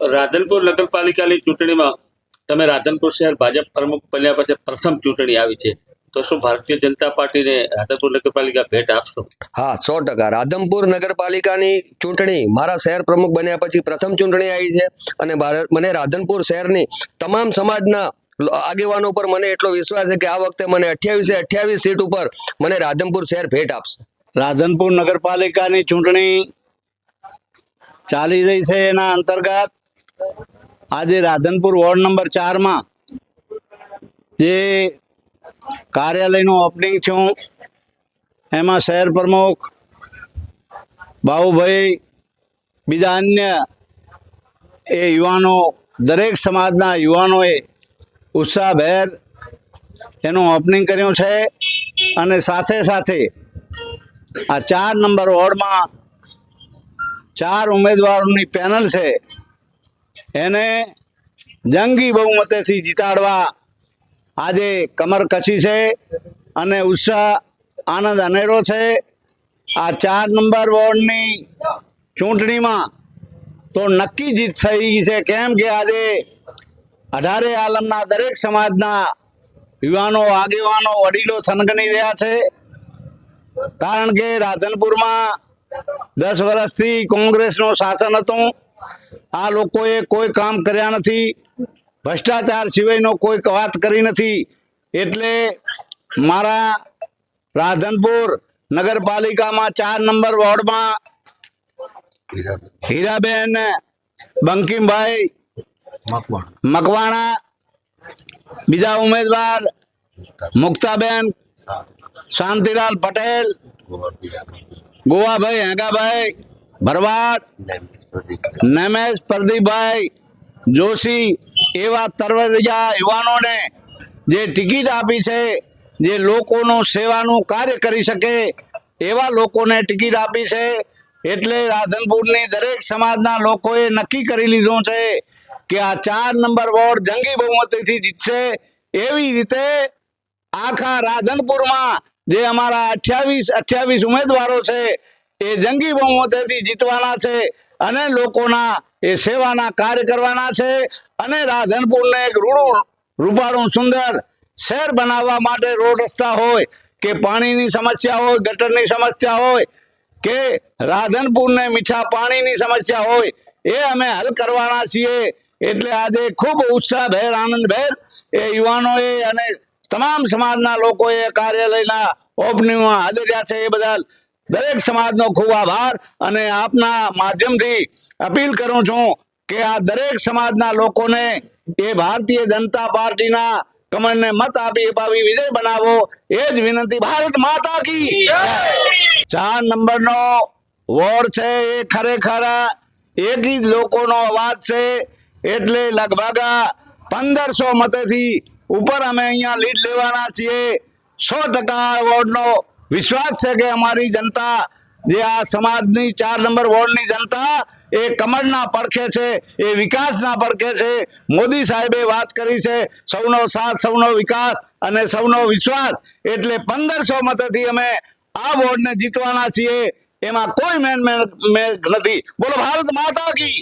રાધનપુર નગરપાલિકાની ચૂંટણીમાં તમે રાધનપુર શહેર ભાજપ પ્રમુખ બન્યા પછી પ્રથમ ચૂંટણી આવી છે. તો શું ભારતીય જનતા પાર્ટીને રાધનપુર નગરપાલિકા ભેટ આપશો? હા સો ટકા. રાધનપુર નગરપાલિકાની ચૂંટણી મારા શહેર પ્રમુખ બન્યા પછી પ્રથમ ચૂંટણી આવી છે અને ભારત મને રાધનપુર શહેરની તમામ સમાજના આગેવાનો ઉપર મને એટલો વિશ્વાસ છે કે આ વખતે મને અઠ્યાવીસે અઠ્યાવીસ સીટ ઉપર મને રાધનપુર શહેર ભેટ આપશે. રાધનપુર નગરપાલિકાની ચૂંટણી ચાલી રહી છે એના અંતર્ગત આજે રાધનપુર વોર્ડ નંબર ચારમાં જે કાર્યાલયનું ઓપનિંગ થયું એમાં શહેર પ્રમુખ બાબુભાઈ બીજા અન્ય એ યુવાનો, દરેક સમાજના યુવાનોએ ઉત્સાહભેર એનું ઓપનિંગ કર્યું છે અને સાથે સાથે આ ચાર નંબર વોર્ડમાં ચાર ઉમેદવારોની પેનલ છે. એને જંગી બહુમતેથી જીતાડવા આજે કમર કસી છે અને ઉત્સાહ, આનંદ અનેરો છે. આ ચાર નંબર વોર્ડની ચૂંટણીમાં તો નક્કી જીત થઈ છે. કેમ કે આજે અઢારે આલમના દરેક સમાજના યુવાનો, આગેવાનો, વડીલો થનગની રહ્યા છે. કારણ કે રાધનપુરમાં દસ વર્ષથી કોંગ્રેસનું શાસન હતું. આ લોકોએ કોઈ કામ કર્યા નથી. ભ્રષ્ટાચાર સિવાયનો કોઈ વાત કરી નથી. એટલે મારા રાધનપુર નગરપાલિકામાં ચાર નંબર વોર્ડમાં હીરાબેન, બંકિમભાઈ, મકવાણા, બીજા ઉમેદવાર, મુક્તાબેન, શાંતિલાલ પટેલ, ગોવાભાઈ હેગાભાઈ ભરવાડ નમેશ પ્રદીપભાઈ જોશી એવા તરવરિયા યુવાનોને જે ટિકિટ આપી છે, જે લોકોનું સેવાનું કાર્ય કરી શકે એવા લોકોને ટિકિટ આપી છે, એટલે રાધનપુરની દરેક સમાજના લોકોએ નક્કી કરી લીધું છે કે આ ચાર નંબર વોર્ડ જંગી બહુમતીથી જીતશે. એવી રીતે આખા રાધનપુરમાં જે અમારા અઠ્યાવીસ અઠ્યાવીસ ઉમેદવારો છે એ જંગી બહુમતીથી જીતવાના છે અને લોકોના એ સેવાના કાર્ય કરવાના છે અને રાધનપુરને એક રૂડું રૂપાળું સુંદર શહેર બનાવવા માટે રોડ રસ્તા હોય કે પાણીની સમસ્યા હોય, ગટરની સમસ્યા હોય કે રાધનપુરને મીઠા પાણીની સમસ્યા હોય, એ અમે હલ કરવાના છીએ. એટલે આજે ખૂબ ઉત્સાહભેર આનંદભેર એ યુવાનોએ અને તમામ સમાજના લોકોએ કાર્યાલયના ઓપનિંગમાં હાજર છે. એ બદલ દરેક સમાજનો ખૂબ આભાર અને આપના માધ્યમથી અપીલ કરું છું કે આ દરેક સમાજના લોકોને એ ભારતીય જનતા પાર્ટીના કમળને મત આપી અપાવી, વિજય બનાવો, એ જ વિનંતી. ભારત માતા કી ચાર નંબરનો વોર્ડ છે એ ખરેખર એક જ લોકોનો અવાજ છે. એટલે લગભગ પંદરસો મતેથી ઉપર અમે અહીંયા લીડ લેવાના છીએ. સો ટકા વોર્ડનો વિશ્વાસ છે કે અમારી જનતા જે આ સમાજની ચાર નંબર વોર્ડની જનતા એ કમળના પડખે છે, એ વિકાસના પડખે છે. મોદી સાહેબે વાત કરી છે, સૌનો સાથ, સૌનો વિકાસ અને સૌનો વિશ્વાસ. એટલે પંદરસો મતથી અમે આ વોર્ડને જીતવાના છીએ. એમાં કોઈ મેન મેન નથી. બોલો, ભારત માતા કી